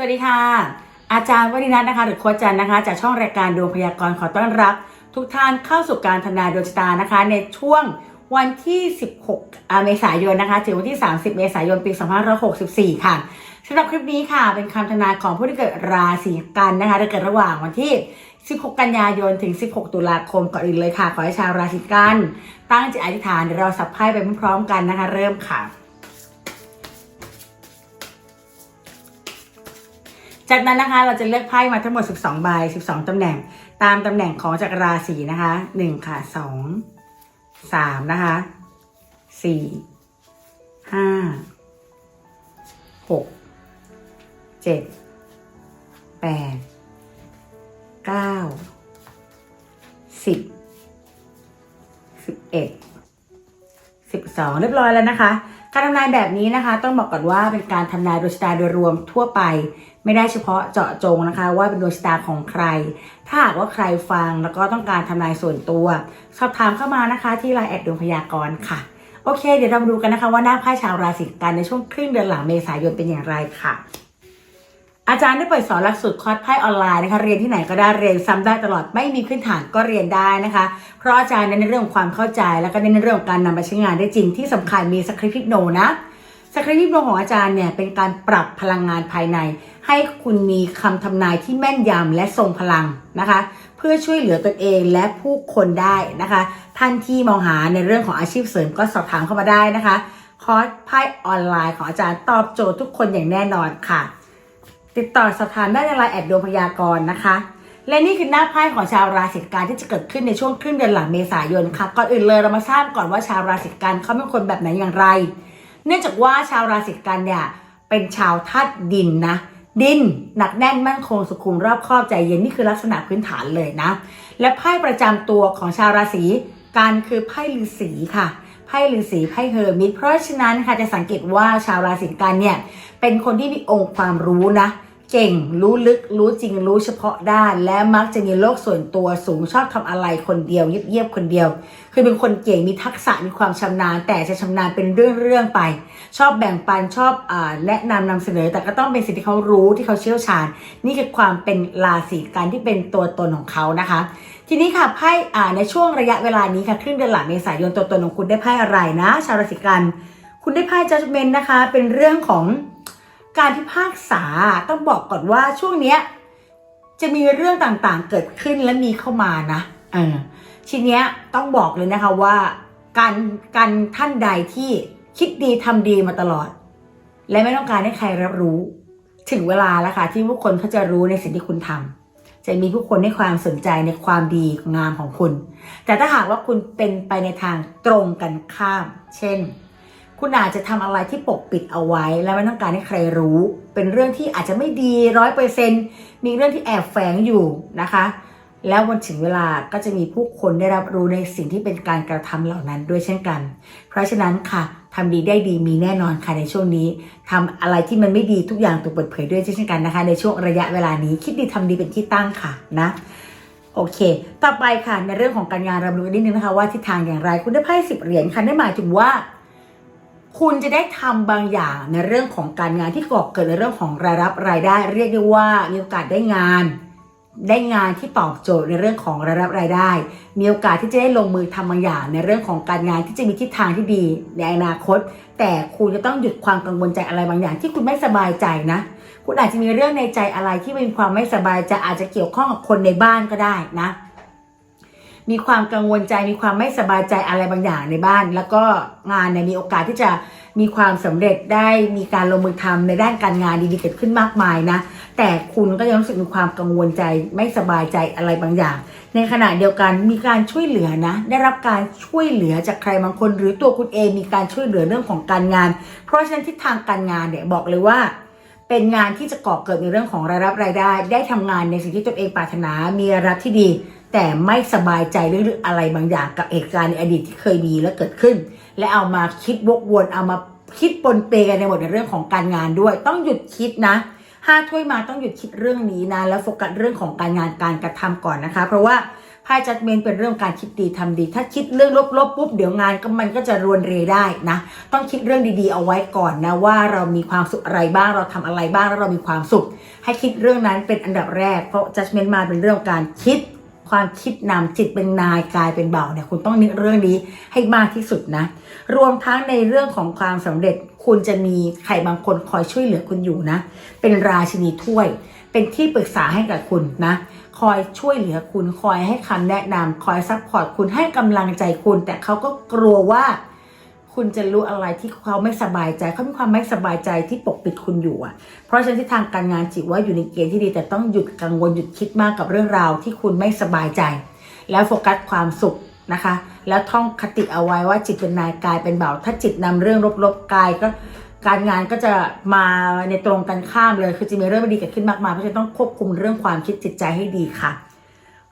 วัสดีค่ะ อาจารย์วรินัทนะคะ หรือโคชจันนะคะ จากช่องรายการดวงพยากรณ์ขอต้อนรับ ทุกท่านเข้าสู่การทำนายดวงชะตานะคะ ในช่วงวันที่ 16 เมษายนนะคะถึงวันที่ 30 เมษายนปี 2564 ค่ะสำหรับคลิปนี้ค่ะ เป็นคำทำนายของผู้ที่เกิดราศีกันนะคะโดยเกิดระหว่างวันที่ 16 กันยายนถึง 16 ตุลาคมก่อนอื่นเลยค่ะ ขอให้ชาวราศีกัน ตั้งจิตอธิษฐานเดี๋ยวเราสับไพ่ไปพร้อมๆกันนะคะ เริ่มค่ะ จากนั้นนะคะเราจะเลือกไพ่มาทั้งหมด 12 ใบ 12 ตำแหน่ง ตามตำแหน่งของจักรราศีนะคะ 1 ค่ะ 2 3 นะคะ 4 5 6 7 8 9 10 11 12 เรียบร้อยแล้วนะคะ การทำนายแบบนี้นะคะ ต้องบอกก่อนว่าเป็นการทำนายดวงชะตาโดยรวมทั่วไป ไม่ได้เฉพาะเจาะจงนะคะ ว่าเป็นดวงชะตาของใคร ถ้าหากว่าใครฟังแล้วก็ต้องการทำนายส่วนตัว สอบถามเข้ามานะคะที่ไลน์แอดดวงพยากรณ์ค่ะ โอเค เดี๋ยวเรามาดูกันนะคะว่าหน้าไพ่ชาวราศีกันในช่วงครึ่งเดือนหลังเมษายนเป็นอย่างไรค่ะ อาจารย์ได้เปิดสอนหลักสูตรคอร์สไพ่ออนไลน์นะคะเรียนที่ไหนก็ได้เรียนซ้ำได้ตลอดไม่มีพื้นฐานก็เรียนได้นะคะ เพราะอาจารย์เน้นในเรื่องของความเข้าใจ แล้วก็เน้นในเรื่องของการนำไปใช้งานได้จริงที่สำคัญมีสคริปต์โนนะ สคริปต์ฮิโของอาจารย์เนี่ยเป็นการปรับพลังงานภายใน ให้คุณมีคำทำนายที่แม่นยำและทรงพลังนะคะ เพื่อช่วยเหลือตนเองและผู้คนได้นะคะ ท่านที่มองหาในเรื่องของอาชีพเสริมก็สอบถามเข้ามาได้นะคะ คอร์สไพ่ออนไลน์ของอาจารย์ตอบโจทย์ทุกคนอย่างแน่นอนค่ะ ติดต่อสอบถามได้ในไลน์แอดดวงพยากรณ์นะคะและนี่คือหน้าไพ่ของชาวราศีกันที่จะเกิดขึ้นในช่วงครึ่งเดือนหลังเมษายนค่ะก่อนอื่นเลยเรามาทราบก่อนว่าชาวราศีกันเขาเป็นคนแบบไหนอย่างไร เนื่องจากว่าชาวราศีกันเนี่ยเป็นชาวธาตุดินนะ ดินหนักแน่นมั่นคงสุขุมรอบครอบใจเย็นนี่คือลักษณะพื้นฐานเลยนะ และไพ่ประจำตัวของชาวราศีกันคือไพ่ฤาษีค่ะไพ่ฤาษีไพ่เฮอร์มิตเพราะฉะนั้นค่ะจะสังเกตว่าชาวราศีกันเนี่ยเป็นคนที่มีองค์ความรู้นะ เก่งรู้ลึกรู้จริงรู้เฉพาะด้าน และมักจะมีโลกส่วนตัวสูงชอบทำอะไรคนเดียวเยียบๆคนเดียว คือเป็นคนเก่งมีทักษะมีความชำนาญ แต่จะชำนาญเป็นเรื่องๆไป ชอบแบ่งปันชอบอาแนะนำนำเสนอ แต่ก็ต้องเป็นสิ่งที่เขารู้ที่เขาเชี่ยวชาญ นี่คือความเป็นราศีกันที่เป็นตัวตนของเขานะคะ ทีนี้ค่ะไพ่ในช่วงระยะเวลานี้ค่ะครึ่งเดือนหลังเมษายนตัวตนของคุณได้ไพ่อะไรนะ ชาวราศีกัน คุณได้ไพ่ judgment นะคะ เป็นเรื่องของ การพิพากษาต้องบอกก่อนว่าช่วงเนี้ยจะมีเรื่องต่างๆเกิดขึ้นและมีเข้ามานะเออทีเนี้ยต้องบอกเลยนะคะว่า การการท่านใดที่คิดดีทำดีมาตลอด และไม่ต้องการให้ใครรับรู้ ถึงเวลาแล้วค่ะที่ผู้คนเขาจะรู้ในสิ่งที่คุณทำจะมีผู้คนให้ความสนใจในความดีงามของคุณ แต่ถ้าหากว่าคุณเป็นไปในทางตรงกันข้าม เช่น คุณอาจจะทำอะไรที่ปกปิดเอาไว้ และไม่ต้องการให้ใครรู้ เป็นเรื่องที่อาจจะไม่ดีร้อยเปอร์เซ็นมีเรื่องที่แอบแฝงอยู่นะคะ แล้ววันถึงเวลาก็จะมีผู้คนได้รับรู้ในสิ่งที่เป็นการกระทำเหล่านั้นด้วยเช่นกัน เพราะฉะนั้นค่ะทำดีได้ดีมีแน่นอนค่ะในช่วงนี้ทำอะไรที่มันไม่ดีทุกอย่างถูกเปิดเผยด้วยเช่นกันนะคะ ในช่วงระยะเวลานี้คิดดีทำดีเป็นที่ตั้งค่ะนะโอเค ต่อไปค่ะในเรื่องของการงานเราดูกันนิดนึงนะคะว่าทิศทางอย่างไร คุณได้ไพ่สิบเหรียญค่ะนั่นหมายถึงว่า คุณจะได้ทำบางอย่างในเรื่องของการงานที่ก่อเกิดในเรื่องของรายรับรายได้ เรียกได้ว่ามีโอกาสได้งาน ได้งานที่ตอบโจทย์ในเรื่องของรายรับรายได้ มีโอกาสที่จะได้ลงมือทำบางอย่างในเรื่องของการงานที่จะมีทิศทางที่ดีในอนาคต แต่คุณจะต้องหยุดความกังวลใจอะไรบางอย่าง ที่คุณไม่สบายใจนะ คุณอาจจะมีเรื่องในใจอะไรที่เป็นความไม่สบายใจอาจจะเกี่ยวข้องกับคนในบ้านก็ได้นะ มีความกังวลใจมีความไม่สบายใจอะไรบางอย่างในบ้าน แล้วก็งานเนี่ยมีโอกาสที่จะมีความสำเร็จได้มีการลงมือทำในด้านการงานดีๆเกิดขึ้นมากมายนะ แต่คุณก็ยังรู้สึกมีความกังวลใจไม่สบายใจอะไรบางอย่าง ในขณะเดียวกันมีการช่วยเหลือนะ ได้รับการช่วยเหลือจากใครบางคน หรือตัวคุณเองมีการช่วยเหลือเรื่องของการงาน เพราะฉะนั้นทิศทางการงานเนี่ยบอกเลยว่าเป็นงานที่จะก่อเกิดในเรื่องของรายรับรายได้ ได้ทำงานในสิ่งที่ตนเองปรารถนา มีรายรับที่ดี แต่ไม่สบายใจเรื่องอะไรบางอย่างกับเหตุการณ์ในอดีตที่เคยมีและเกิดขึ้น และเอามาคิดวกวนเอามาคิดปนเปกันในหมดในเรื่องของการงานด้วย ต้องหยุดคิดนะห้าถ้วยมาต้องหยุดคิดเรื่องนี้นะแล้วโฟกัสเรื่องของการงานการกระทำก่อนนะคะ เพราะว่าไพ่จัดเมนเป็นเรื่องการคิดดีทำดี ถ้าคิดเรื่องลบๆปุ๊บเดี๋ยวงานก็มันก็จะรวนเรได้นะ ต้องคิดเรื่องดีๆเอาไว้ก่อนนะว่าเรามีความสุขอะไรบ้างเราทำอะไรบ้างแล้วเรามีความสุข ให้คิดเรื่องนั้นเป็นอันดับแรก เพราะ judgment มาเป็นเรื่องการคิด ความคิดนำจิตเป็นนายกายเป็นเบาเนี่ยคุณต้องนึกเรื่องนี้ให้มากที่สุดนะ รวมทั้งในเรื่องของความสำเร็จคุณจะมีใครบางคนคอยช่วยเหลือคุณอยู่นะ เป็นราชินีถ้วย เป็นที่ปรึกษาให้กับคุณนะคอยช่วยเหลือคุณคอยให้คำแนะนำคอยซัพพอร์ตคุณให้กำลังใจคุณ แต่เขาก็กลัวว่า คุณจะรู้อะไรที่เขาไม่สบายใจเขามีความไม่สบายใจที่ปกปิดคุณอยู่อะ เพราะฉะนั้นที่ทางการงานจิตว่าอยู่ในเกณฑ์ที่ดี แต่ต้องหยุดกังวลหยุดคิดมากกับเรื่องราวที่คุณไม่สบายใจ แล้วโฟกัสความสุขนะคะ แล้วท่องคติเอาไว้ว่าจิตเป็นนายกายเป็นเบาถ้าจิตนำเรื่องลบๆกายก็การงานก็จะมาในตรงกันข้ามเลย คือจะมีเรื่องไม่ดีเกิดขึ้นมากมายเพราะฉะนั้นต้องควบคุมเรื่องความคิดจิตใจให้ดีค่ะ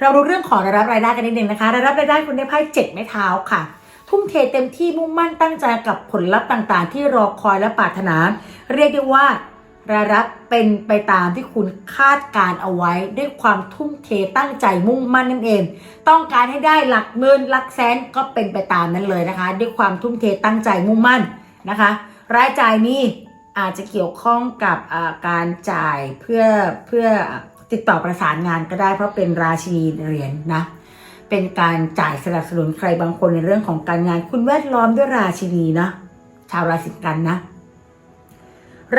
เราดูเรื่องของรายรับรายได้กันนิดนึงนะคะรายรับรายได้คุณได้ไพ่เจ็ดไม้เท้าค่ะ ทุ่มเทเต็มที่มุ่งมั่นตั้งใจกับผลลัพธ์ต่างๆ ที่รอคอยและปรารถนา เรียกได้ว่ารายรับเป็นไปตามที่คุณคาดการเอาไว้ด้วยความทุ่มเทตั้งใจมุ่งมั่นนั่นเอง ต้องการให้ได้หลักหมื่นหลักแสนก็เป็นไปตามนั้นเลยนะคะ ด้วยความทุ่มเทตั้งใจมุ่งมั่นนะคะ รายจ่ายนี้อาจจะเกี่ยวข้องกับการจ่ายเพื่อเพื่อติดต่อประสานงานก็ได้เพราะเป็นราชินีเหรียญนะ เป็นการจ่ายสนับสนุนใครบางคนในเรื่องของการงาน คุณแวดล้อมด้วยราชินีนะ ชาวราศีกันนะ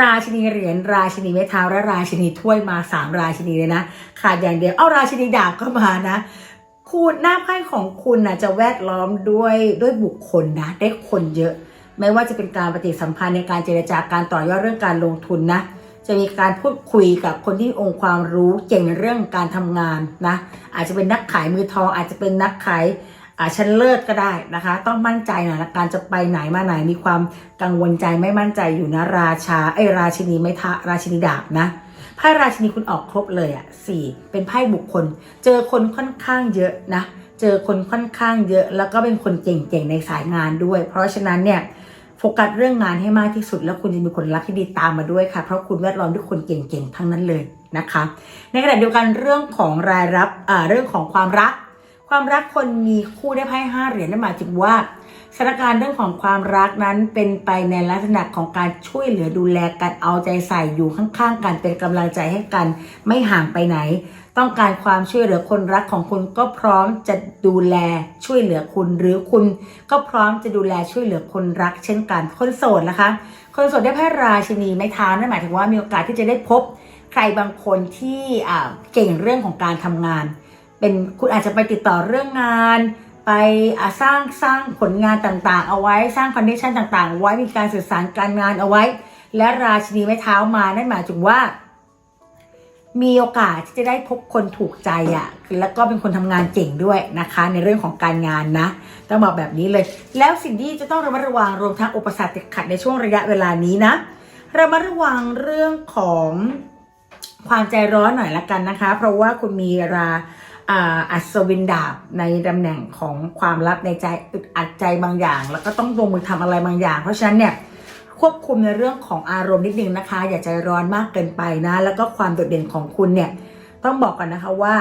ราชินีเหรียญราชินีไม้เท้าและราชินีถ้วยมาสามราชินีเลยนะขาดอย่างเดียวเอาราชินีดาบก็มานะคุณหน้าไพ่ของคุณนะจะแวดล้อมด้วยด้วยบุคคลนะ ได้คนเยอะ ไม่ว่าจะเป็นการปฏิสัมพันธ์ในการเจรจาการต่อยอดเรื่องการลงทุนนะ จะมีการพูดคุยกับคนที่องค์ความรู้เก่งเรื่องการทำงานนะอาจจะเป็นนักขายมือทองอาจจะเป็นนักขายอาชั้นเลิศก็ได้นะคะ ต้องมั่นใจหน่อยนะการจะไปไหนมาไหนมีความกังวลใจไม่มั่นใจอยู่นะราชาไอ้ราชินีไม่ทะราชินีดาบนะไพ่ราชินีคุณออกครบเลยอะสี่เป็นไพ่บุคคล เจอคนค่อนข้างเยอะนะ เจอคนค่อนข้างเยอะ แล้วก็เป็นคนเก่งๆในสายงานด้วย เพราะฉะนั้นเนี่ย กัสเรื่องงานให้มากที่สุด แล้วคุณจะมีคนรักที่ดีตามมาด้วยค่ะ เพราะคุณแวดล้อมด้วยคนเก่งๆ ทั้งนั้นเลยนะคะ ในขณะเดียวกันเรื่องของรายรับอ่าเรื่องของความรัก ความรักคนมีคู่ได้ไพ่ห้าเหรียญนั่นหมายถึงว่าสถานการณ์เรื่องของความรักนั้นเป็นไปในลักษณะของการช่วยเหลือดูแลกันเอาใจใส่อยู่ข้างๆกันเป็นกำลังใจให้กัน ไม่ห่างไปไหน ต้องการความช่วยเหลือคนรักของคุณก็พร้อมจะดูแลช่วยเหลือคุณ หรือคุณก็พร้อมจะดูแลช่วยเหลือคนรัก เช่นกัน คนโสดนะคะ คนโสดได้ไพ่ราชินีไม้เท้านั่นหมายถึงว่ามีโอกาสที่จะได้พบใครบางคนที่เก่งเรื่องของการทำงาน เป็นคุณอาจจะไปติดต่อเรื่องงาน ไปสร้างสร้างผลงานต่างๆ เอาไว้สร้างคอนเนคชันต่างๆเอาไว้มีการสื่อสารการงานเอาไว้ และราชินีไม้เท้ามานั่นหมายถึงว่า มีโอกาสที่จะได้พบคนถูกใจอะ่ะ แล้วก็เป็นคนทำงานเก่งด้วยนะคะ ในเรื่องของการงานนะต้องบอกแบบนี้เลย แล้วสิ่งที่จะต้องระมัดระวังรวมทั้งอุปสรรคติดขัดในช่วงระยะเวลานี้นะระมัดระวังเรื่องของความใจร้อนหน่อยละกันนะคะ เพราะว่าคุณมีราอ่าอัศวินดาบในตำแหน่งของความลับในใจอึดอัดใจบางอย่าง แล้วก็ต้องลงมือทำอะไรบางอย่าง เพราะฉะนั้นเนี่ย ควบคุมในเรื่องของอารมณ์นิดนึงนะคะ อย่าใจร้อนมากเกินไปนะ แล้วก็ความโดดเด่นของคุณเนี่ยต้องบอกกันนะคะว่า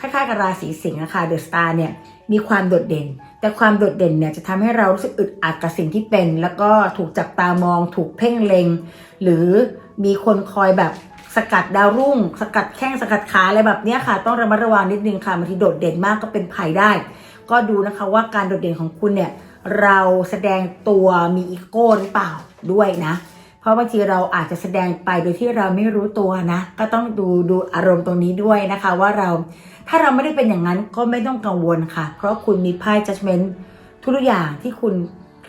คล้ายๆกับราศีสิงห์นะคะเดอะสตาร์เนี่ยมีความโดดเด่น แต่ความโดดเด่นเนี่ยจะทำให้เรารู้สึกอึดอัดกับสิ่งที่เป็น แล้วก็ถูกจับตามอง ถูกเพ่งเล็ง หรือมีคนคอยแบบสกัดดาวรุ่ง สกัดแข้งสกัดขาอะไรแบบนี้ค่ะ ต้องระมัดระวังนิดนึงค่ะบางทีโดดเด่นมากก็เป็นภัยได้ ก็ดูนะคะว่าการโดดเด่นของคุณเนี่ย เราแสดงตัวมีอีโก้หรือเปล่าด้วยนะ เพราะบางทีเราอาจจะแสดงไปโดยที่เราไม่รู้ตัวนะ ก็ต้องดูดูอารมณ์ตรงนี้ด้วยนะคะ ว่าเราถ้าเราไม่ได้เป็นอย่างนั้นก็ไม่ต้องกังวลค่ะ เพราะคุณมีไพ่ judgment ทุกอย่างที่คุณ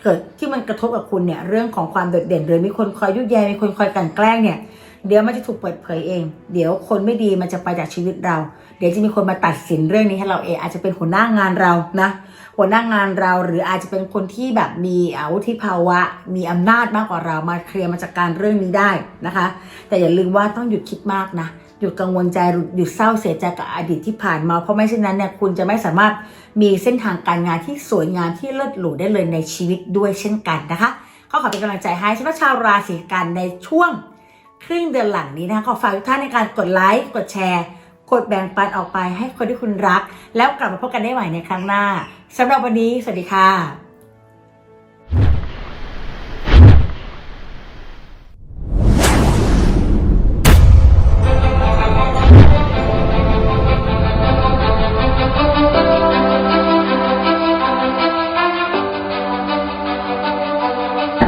เกิดที่มันกระทบกับคุณเนี่ยเรื่องของความโดดเด่นหรือมีคนคอยยุแยงมีคนคอยกลันแกล้งเนี่ยเดี๋ยวมันจะถูกเปิดเผยเอง เดี๋ยวคนไม่ดีมันจะไปจากชีวิตเรา เดี๋ยวจะมีคนมาตัดสินเรื่องนี้ให้เราเองอาจจะเป็นหัวหน้างานเรานะหัวหน้างานเราหรืออาจจะเป็นคนที่แบบมีอาวุธภาวะ มีอำนาจมากกว่าเรามาเคลียร์มาจัดการเรื่องนี้ได้นะคะ แต่อย่าลืมว่าต้องหยุดคิดมากนะหยุดกังวลใจหยุดเศร้าเสียใจกับอดีตที่ผ่านมา เพราะไม่เช่นนั้นเนี่ยคุณจะไม่สามารถมีเส้นทางการงานที่สวยงามที่เลิศหรูได้เลยในชีวิตด้วยเช่นกันนะคะก็ขอเป็นกำลังใจให้สำหรับชาวราศีกันในช่วงครึ่งเดือนหลังนี้นะคะขอฝากทุกท่านในการกดไลค์กดแชร์ กดแบ่งปันออกไปให้คนที่คุณรัก แล้วกลับมาพบกันได้ใหม่ในครั้งหน้าสำหรับวันนี้สวัสดีค่ะ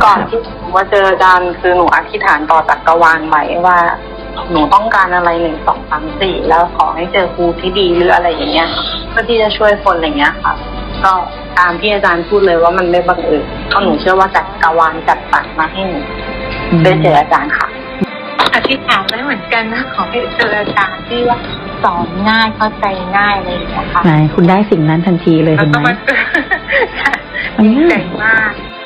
ก่อนที่หนูมาเจออาจารย์คือหนูอธิษฐานต่อจักรวาลไว้ว่า หนูต้องการอะไรหนึ่งสองสามสี่แล้วขอให้เจอครูที่ดีหรืออะไรอย่างเงี้ยเพื่อที่จะช่วยคนอะไรเงี้ยค่ะ ก็ตามที่อาจารย์พูดเลยว่ามันไม่บังเอิญเพราะหนูเชื่อว่าจักรวาลจัดสรรมาให้หนูได้เจออาจารย์ค่ะอธิษฐานไว้เหมือนกันนะขอให้เจออาจารย์ที่ว่าสอนง่ายเข้าใจง่ายอะไรอย่างเงี้ยค่ะไหนคุณได้สิ่งนั้นทันทีเลยแล้วเห็นก็ไหมมาเจอมันดีง่าใจยมาก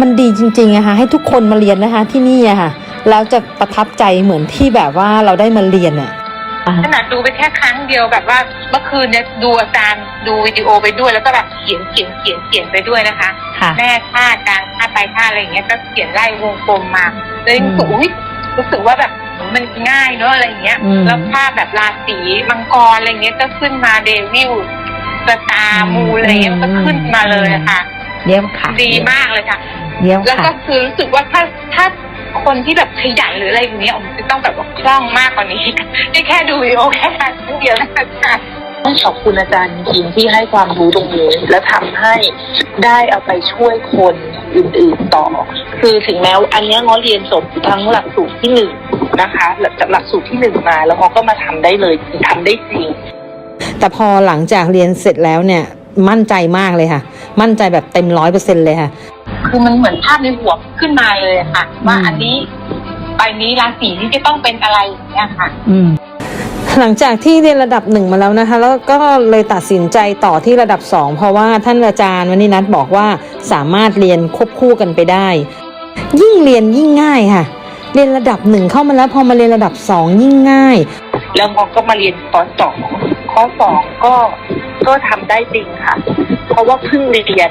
มันดีจริงๆอะค่ะให้ทุกคนมาเรียนนะคะที่นี่อะค่ะแล้วจะประทับใจเหมือนที่แบบว่าเราได้มาเรียนอะขนาดดูไปแค่ครั้งเดียวแบบว่าเมื่อคืนเนี่ยดูอาจารย์ดูวิดีโอไปด้วย แล้วก็แบบเขียนเขียนเขียนเขียนไปด้วยนะคะค่ะแม่ค่ากลางค่าปลายค่าอะไรอย่างเงี้ยก็เขียนไล่วงกลมมาเลยรู้สึกอุ้ยรู้สึกว่าแบบมันง่ายเนอะอะไรอย่างเงี้ยอืมแล้วภาพแบบราศีมังกรอะไรเงี้ยก็ขึ้นมาเดวิลสตาร์มูลอะไรเงี้ยมันก็ขึ้นมาเลยอะค่ะเยี่ยมค่ะ ดีมากเลยค่ะ เยี่ยมแล้วค่ะ ก็คือรู้สึกว่าถ้าถ้าคนที่แบบขยันหรืออะไรอย่างเงี้ยมันจะต้องแบบว่าคล่องมากกว่านี้นี่แค่ดูวิดีโอแค่ครั้งเดียวนะคะต้องขอบคุณอาจารย์จริงๆที่ให้ความรู้ตรงนี้ และทำให้ได้เอาไปช่วยคนอื่นๆต่อ คือถึงแม้ว่าอันเนี้ยง้อเรียนจบทั้งหลักสูตรที่หนึ่งนะคะจากหลักสูตรที่หนึ่งมา แล้วเขาก็มาทำได้เลยทำได้จริง แต่พอหลังจากเรียนเสร็จแล้วเนี่ย มั่นใจมากเลยค่ะ มั่นใจแบบเต็มร้อยเปอร์เซ็นเลยค่ะ คือมันเหมือนภาพในหัวขึ้นมาเลยอะค่ะ ว่าอันนี้ใบนี้ราศีนี้จะต้องเป็นอะไรอย่างเงี้ยค่ะ อืมหลังจากที่เรียนระดับหนึ่งมาแล้วนะคะ แล้วก็เลยตัดสินใจต่อที่ระดับสองเพราะว่าท่านอาจารย์วันนี้นัทบอกว่าสามารถเรียนควบคู่กันไปได้ ยิ่งเรียนยิ่งง่ายค่ะ เรียนระดับหนึ่งเข้ามาแล้วพอมาเรียนระดับสองยิ่งง่าย แล้วเขาก็มาเรียนข้อสองข้อสองก็ก็ทำได้จริงค่ะ เพราะว่าเพิ่งเรียน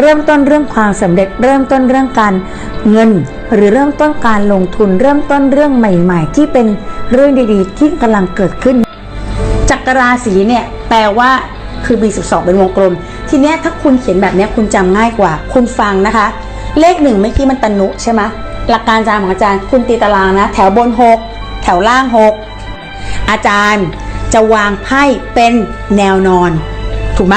เริ่มต้นเรื่องความสำเร็จ เริ่มต้นเรื่องการเงิน หรือเริ่มต้นการลงทุน เริ่มต้นเรื่องใหม่ ๆ ที่เป็นเรื่องดีๆ ที่กำลังเกิดขึ้น จักรราศีเนี่ยแปลว่าคือมี12 เป็นวงกลม ทีเนี้ยถ้าคุณเขียนแบบเนี้ยคุณจำง่ายกว่า คุณฟังนะคะ เลขหนึ่งเมื่อกี้มันตนุใช่ไหมหลักการจำของอาจารย์คุณตีตารางนะ แถวบน 6 แถวล่าง 6 อาจารย์จะวางไพ่เป็นแนวนอน ถูกไหม